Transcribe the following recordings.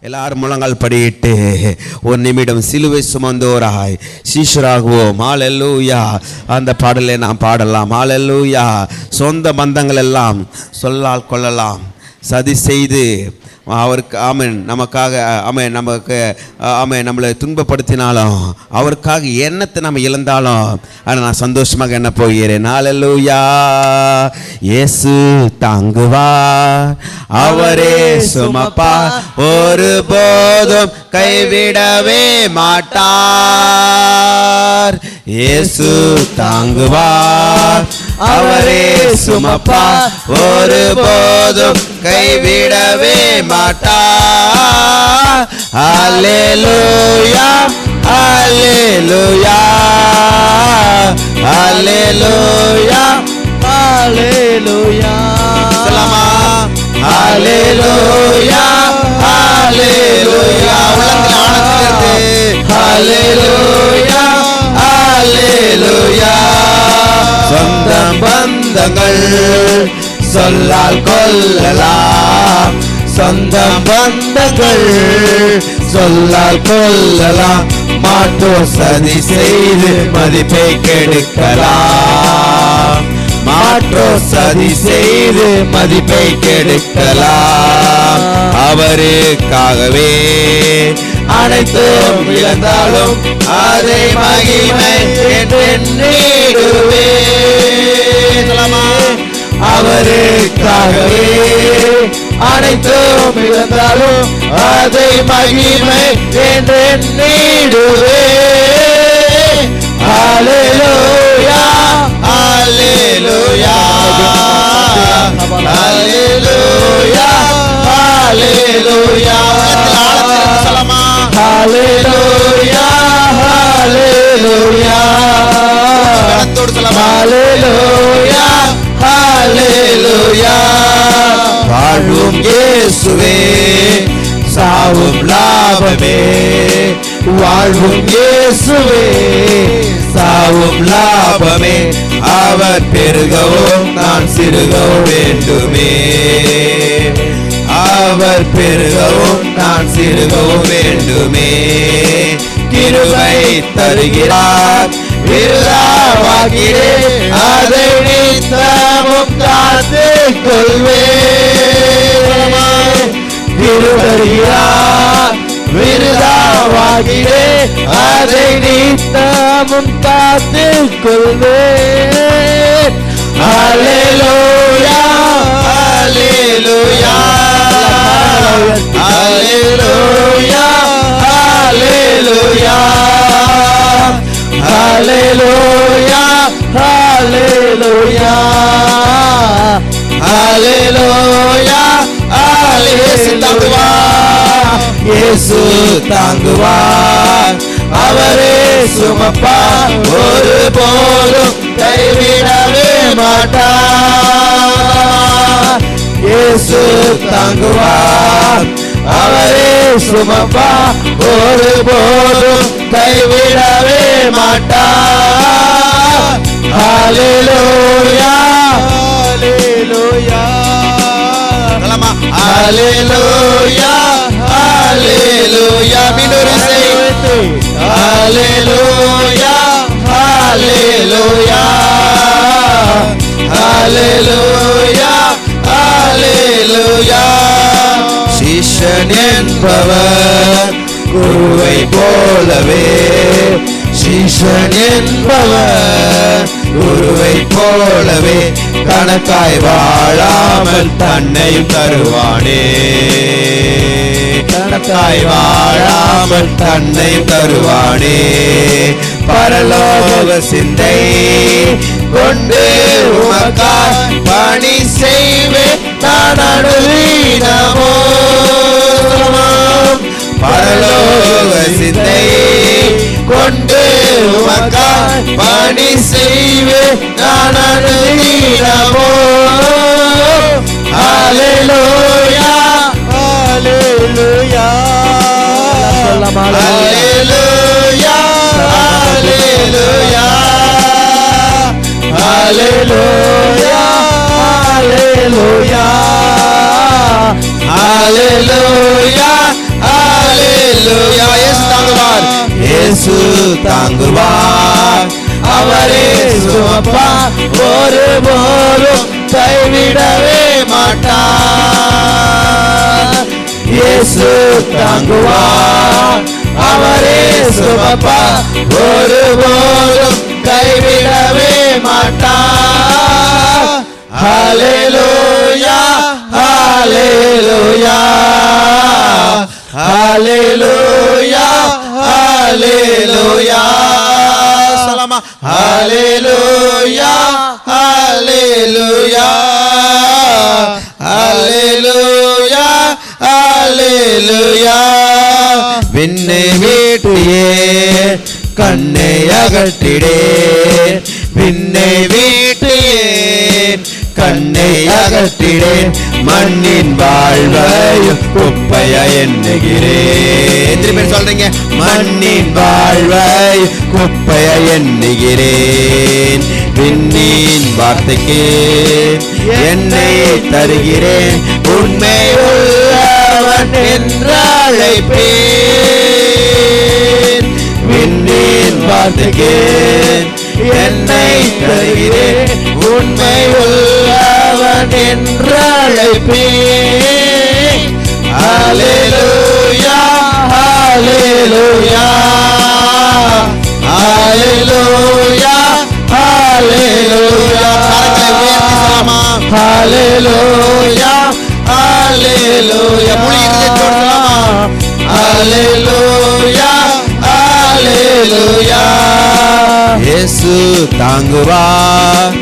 எல்லாரும் முழங்கால் படியிட்டு ஒரு நிமிடம் சிலுவை சுமந்தோராய். சீஷராகுவோம். ஹalleluya. அந்த பாடலை நாம் பாடலாம். ஹalleluya. சொந்த பந்தங்கள் எல்லாம் சொல்லால் கொள்ளலாம். சதி செய்து அவருக்கு ஆமென். நமக்காக ஆமென். நமக்கு ஆமென். நம்மளை துன்பப்படுத்தினாலும் அவருக்காக எண்ணத்தை நம்ம இழந்தாலும் ஆனால் நான் சந்தோஷமாக என்ன போகிறேன்? நாளல்லூயா இயேசு தாங்குவா அவரே சுமப்பா. ஒரு போதும் கைவிடவே மாட்டார். இயேசு தாங்குவார். அவரே சுமப்பா. ஒரு போதும் கைவிடவே மாட்டார் அல்லேலூயா அல்லேலூயா அல்லேலூயா ஹalleluya. சொல்லலாமா ஹalleluya ஹalleluya. உள்ளத்தில் ஆனந்திலிருந்து ஹalleluya ஹalleluya. சொந்த பந்தங்கள் சொல்லால் கொல்லலாம் சொந்த பந்தங்கள் சொல்லால் கொல்லலாம் மாட்டோ சதி செய்து மதிப்பை கெடுக்கலாம் மாற்றோ சதி செய்து மதிப்பை கெடுக்கலாம் அவருக்காகவே அனைத்தும் இழந்தாலும் அதை மகிமை என்று அவருக்காகவே அனைத்தும் இழந்தாலும் அதை மகிமை என்றெண்ணிடுவே Hallelujah, Hallelujah, Hallelujah, Hallelujah. Hallelujah, Hallelujah. Hallelujah, Hallelujah. வாழும் இயேசுவே சாவும் லாபமே. வாழ்வும் இயேசுவே சாவும் லாபமே. அவர் பெருகவும் நான் சிறுகவும் வேண்டுமே. அவர் பெருகவும் நான் சிறுகவும் வேண்டுமே. கிருபை தருகிறார். இல்லாவாகிறே அதை நித்தமும் காத்து கொள்வே. விருதறியார் விருதாவாகிறே அதை நித்தமும் காத்து alleluia alleluia alleluia alleluia Hallelujah, Hallelujah, Hallelujah, Hallelujah, இயேசு தாங்குவார் அவரே சுமப்பார் ஒரு போலும் கைவிடவே மாட்டார் இயேசு தாங்குவார் அவரே சுமப்பா ஒரு போதும் கைவிடவே மாட்டார் ஹalleluya ஹalleluya ஹalleluya ஹalleluya மீண்டும் இசை ஹalleluya ஹalleluya ஹalleluya ஹalleluya மனிதன் என்பவர் குருவை போலவே சீசன் என்பவர் குருவை போலவே கணக்காய் வாழாமல் தன்னை தருவானே. கணக்காய் வாழாமல் தன்னை தருவானே. பரலோக சிந்தை கொண்டு உமக்காய் பணி செய்வ. நானோ அலையிலோயா அலையிலோயா அலையிலோயா அலையிலோயா அலையிலோயா அலையிலோயா தாங்குவார் அவரே சுமப்பார் ஒருபோதும் கைவிடவே மாட்டார். இயேசு தாங்குவார். அவரே ஒரு ஒருபோதும் கைவிடவே மாட்டார். ஹalleluya ஹalleluya ஹalleluya ஹalleluya. சலாமா ஹalleluya ஹalleluya ஹalleluya ஹalleluya விண்ணை வீட்டியே கண்ணை அகற்றிடே விண்ணை வீட்டியே கண்ணை அகற்றிடேன். மண்ணின் வாழ்வையும் குப்பைய எண்ணுகிறேன். திருப்பி சொல்றீங்க? மண்ணின் வாழ்வை குப்பைய எண்ணுகிறேன். விண்ணின் வார்த்தைக்கு என்னை தருகிறேன். உண்மை உள்ளவன் என்று அழைப்பேன். விண்ணின் வார்த்தைக்கு என்னை தருகிறே உண்மை உள்ளவன் என்றழைப்பே அலேலோயா அலேலோயா அலேலோயா அலேலோயா இயேசு தாங்குவார்.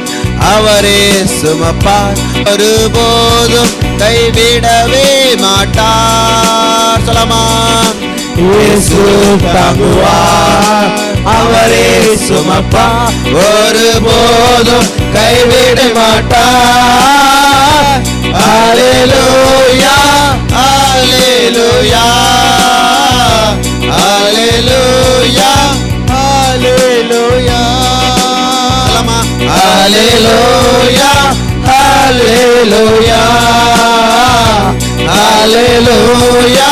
அவரே சுமப்பார். ஒருபோதும் கைவிடவே மாட்டார். சொல்லமா இயேசு தாங்குவார். அவரே சுமப்பார். ஒருபோதும் கைவிட மாட்டார். ஹalleluya ஹalleluya ஹalleluya ஹalleluya ஹalleluya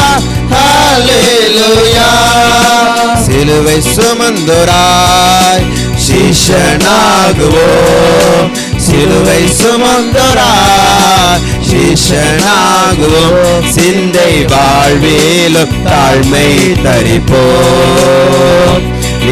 ஹalleluya சிலுவை சுமந்தோராய் சிஷனாகுவோம் சிலுவை சுமந்தோராய் சிஷனாகுவோம் சிந்தை வாழ்விலும் தாழ்மை தரிப்போம்.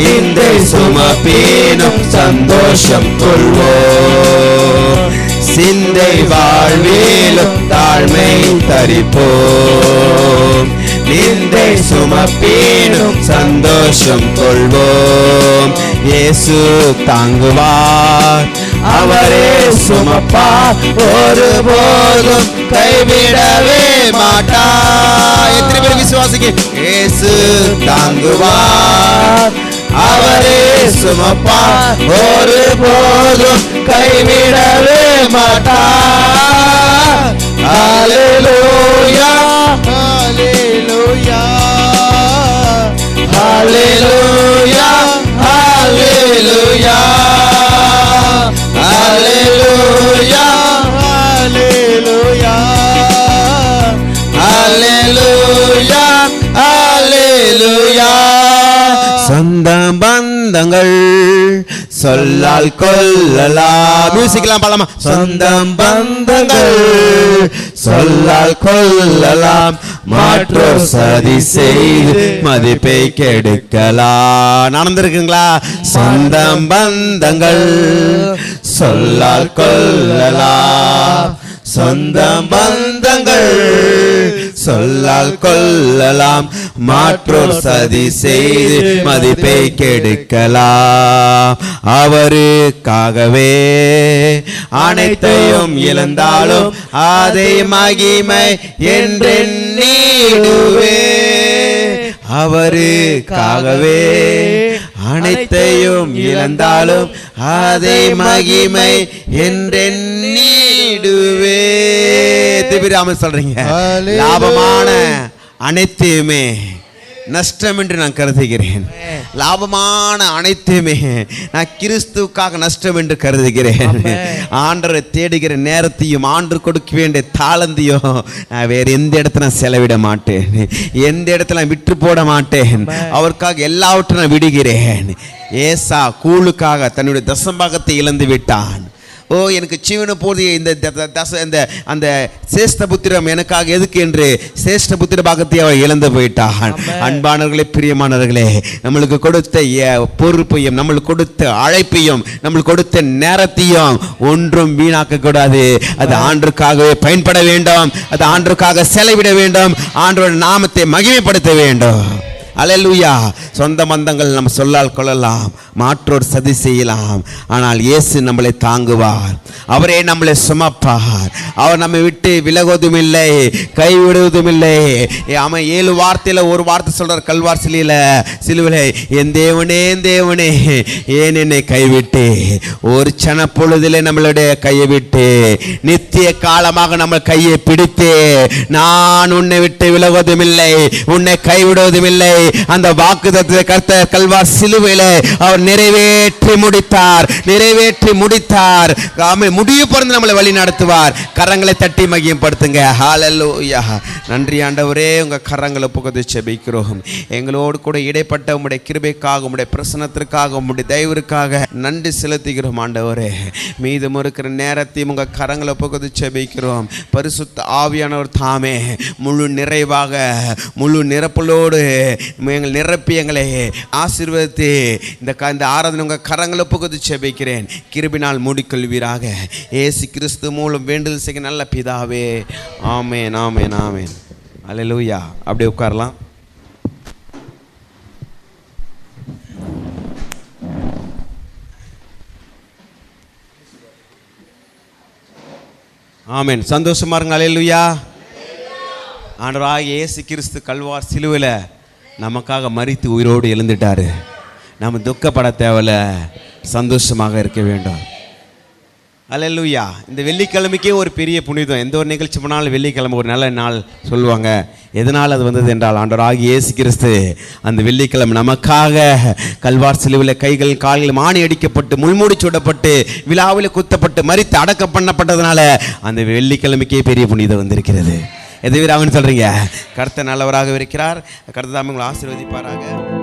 நிந்தை சுமப்பீனும் சந்தோஷம் கொள்வோம் சிந்தை வாழ்விலும் தாழ்மை தரிப்போம் நிந்தை சுமப்பீனும் சந்தோஷம் கொள்வோம் இயேசு தாங்குவார் அவரே சுமப்பார் ஒருபோதும் கைவிடவே மாட்டார். எத்தனை பேர் விசுவாசிக்கு? இயேசு தாங்குவார் அவரே சுமப்பார் ஒருபோதும் கைவிடவே மாட்டார் ஹalleluya ஹalleluya ஹalleluya ஹalleluya ஹalleluya ஹalleluya ஹalleluya ஹalleluya சொந்த பந்தங்கள் சொல்லால் கொல்லலாம். மியூசிக்லாம் பாடலாமா? சொந்தம் பந்தங்கள் சொல்லால் கொல்லலாம். மாற்றோ சதி செய்து மதிப்பை கெடுக்கலாம். நடந்திருக்குங்களா சொந்தம் பந்தங்கள் சொல்லால் கொல்லலாம். சொந்த பந்தங்கள் சொல்லால் கொல்லலாம். மாற்றோர் சதி செய்து மதிப்பை கெடுக்கலாம். அவருக்காகவே அனைத்தையும் இழந்தாலும் அதை மகிமை என்றெண்ணிடுவே அவருக்காகவே அனைத்தையும் இழந்தாலும் அதை மகிமை என்றெண்ணிடுவே திபிராம சொல்றீங்க. லாபமான அனைத்தையுமே நஷ்டம் என்று நான் கருதுகிறேன். லாபமான அனைத்துமே நான் கிறிஸ்துவுக்காக நஷ்டம் என்று கருதுகிறேன் ஆண்டரை தேடுகிற நேரத்தையும் ஆண்டு கொடுக்க வேண்டிய தாளந்தையும் நான் வேற எந்த இடத்துல செலவிட மாட்டேன். எந்த இடத்துல நான் விட்டு போட மாட்டேன். அவருக்காக எல்லாவற்றையும் நான் விடுகிறேன். ஏசா கூழுக்காக தன்னுடைய தசம்பாகத்தை இழந்து விட்டான் ஓ எனக்கு ஜீவன போதிய இந்த தச இந்த அந்த சேஷ்ட புத்திரம் எனக்காக எதுக்கு என்று சேஷ்ட புத்திர பாகத்தை அவள் இழந்து போயிட்டான் அன்பானவர்களே பிரியமானவர்களே நம்மளுக்கு கொடுத்த பொறுப்பையும் நம்மளுக்கு கொடுத்த அழைப்பையும் நம்மளுக்கு கொடுத்த நேரத்தையும் ஒன்றும் வீணாக்க கூடாது அது ஆண்டுக்காகவே பயன்பட வேண்டும். அது ஆண்டுக்காக செலவிட வேண்டும். ஆண்டோட நாமத்தை மகிமைப்படுத்த வேண்டும். அல்லேலூயா சொந்த மந்தங்கள் நம்ம சொல்லால் கொள்ளலாம். மாற்றோர் சதி செய்யலாம். ஆனால் இயேசு நம்மளை தாங்குவார். அவரே நம்மளை சுமப்பார். அவர் நம்மை விட்டு விலகுவதும் இல்லை கைவிடுவதும் இல்லை. அவன் ஏழு வார்த்தையில் ஒரு வார்த்தை சொல்றார் கல்வார் சிலையில் சிலுவிலை என் தேவனே என் தேவனே ஏன் என்னை கைவிட்டு? ஒரு சன பொழுதிலே நம்மளுடைய கையை விட்டு நித்திய காலமாக நம்ம கையை பிடித்து நான் உன்னை விட்டு விலகுவதும் இல்லை உன்னை கைவிடுவதும் இல்லை அந்த வாக்குதத்தை கர்த்த கல்வார் சிலுவையில் அவர் நிறைவேற்றி முடித்தார் நிறைவேற்றி முடித்தார். முடிய பிறந்து நம்மளை வழி நடத்துவார். கரங்களை தட்டி மகியப்படுத்துங்க ஹalleluya நன்றி ஆண்டவரே உங்க கரங்களை புகழ்ந்து செபிக்கிறோம். எங்களோடு கூட இடைப்பட்ட உங்களுடைய கிருபைக்காக உங்களுடைய பிரசனத்திற்காக உங்களுடைய தயவிற்காக நன்றி செலுத்துகிறோம் ஆண்டவரே. மீதம் இருக்கிற நேரத்தையும் உங்க கரங்களை புகழ்ந்து செபிக்கிறோம். பரிசுத்த ஆவியானவர் தாமே முழு நிறைவாக முழு நிரப்பலோடு எங்கள் நிரப்பி எங்களை ஆசீர்வதித்து இந்த க- இந்த ஆராதனை உங்கள் கரங்களை புகுத்து செபிக்கிறேன். கிருபினால் மூடிக்கொள்வீராக. ஏசு கிறிஸ்து மூலம் வேண்டுதல் செய்ய நல்ல பிதாவே. ஆமேன் ஆமேன் ஆமேன். அல்லேலூயா. அப்படியே உட்காரலாம். ஆமேன். சந்தோஷமா இருங்க அலையலுயா ஆண்டராக இயேசு கிறிஸ்து கல்வார் சிலுவில நமக்காக மறித்து உயிரோடு எழுந்துட்டாரு. நம்ம துக்கப்பட தேவையில்ல. சந்தோஷமாக இருக்க வேண்டும். அல்லேலூயா இந்த வெள்ளிக்கிழமைக்கே ஒரு பெரிய புனிதம். எந்த ஒரு நிகழ்ச்சி போனாலும் வெள்ளிக்கிழமை ஒரு நல்ல நாள் சொல்லுவாங்க. எதனால் அது வந்தது என்றால் ஆண்டவராக இயேசு கிறிஸ்து அந்த வெள்ளிக்கிழமை நமக்காக கல்வார் சிலுவையில் கைகள் கால்கள் மானி அடிக்கப்பட்டு முள்மூடி சுடப்பட்டு விழாவில் குத்தப்பட்டு மறித்து அடக்கம் பண்ணப்பட்டதுனால அந்த வெள்ளிக்கிழமைக்கே பெரிய புனிதம் வந்திருக்கிறது. எது சொல்கிறீங்க சொல்றீங்க? நல்லவராக இருக்கிறார். கர்த்தர் தாமே உங்களை ஆசீர்வதிப்பாராக.